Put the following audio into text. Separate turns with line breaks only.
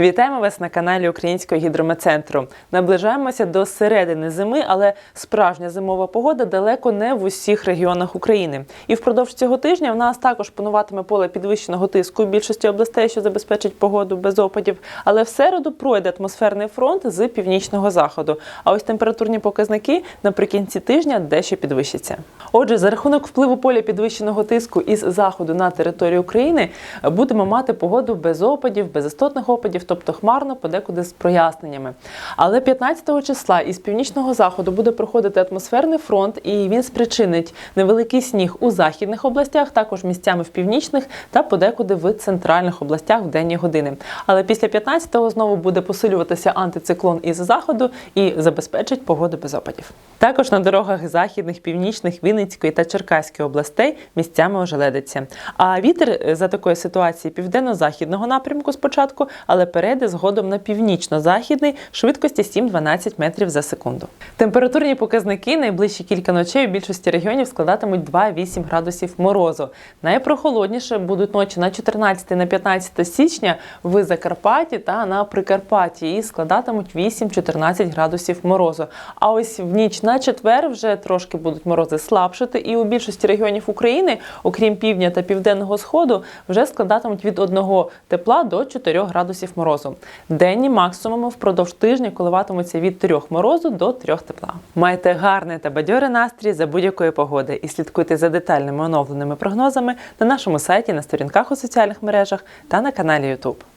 Вітаємо вас на каналі Українського гідрометцентру. Наближаємося до середини зими, але справжня зимова погода далеко не в усіх регіонах України. І впродовж цього тижня в нас також пануватиме поле підвищеного тиску у більшості областей, що забезпечить погоду без опадів. Але в середу пройде атмосферний фронт з північного заходу. А ось температурні показники наприкінці тижня дещо підвищаться. Отже, за рахунок впливу поля підвищеного тиску із заходу на територію України будемо мати погоду без опадів, без істотних опадів, тобто хмарно, подекуди з проясненнями. Але 15 числа із північного заходу буде проходити атмосферний фронт, і він спричинить невеликий сніг у західних областях, також місцями в північних та подекуди в центральних областях в денні години. Але після 15-го знову буде посилюватися антициклон із заходу і забезпечить погоду без опадів. Також на дорогах західних, північних, Вінницької та Черкаської областей місцями ожеледиться. А вітер е, за такої ситуації південно-західного напрямку спочатку, але перейде згодом на північно-західний швидкості 7-12 метрів за секунду. Температурні показники найближчі кілька ночей у більшості регіонів складатимуть 2-8 градусів морозу. Найпрохолодніше будуть ночі на 14 на 15 січня в Закарпатті та на Прикарпатті і складатимуть 8-14 градусів морозу. А ось в ніч на четвер вже трошки будуть морози слабшити, і у більшості регіонів України, окрім півдня та південного сходу, вже складатимуть від 1 тепла до 4 градусів морозу. Денні максимуми впродовж тижня коливатимуться від 3 морозу до 3 тепла. Майте гарний та бадьорий настрій за будь-якої погоди і слідкуйте за детальними оновленими прогнозами на нашому сайті, на сторінках у соціальних мережах та на каналі YouTube.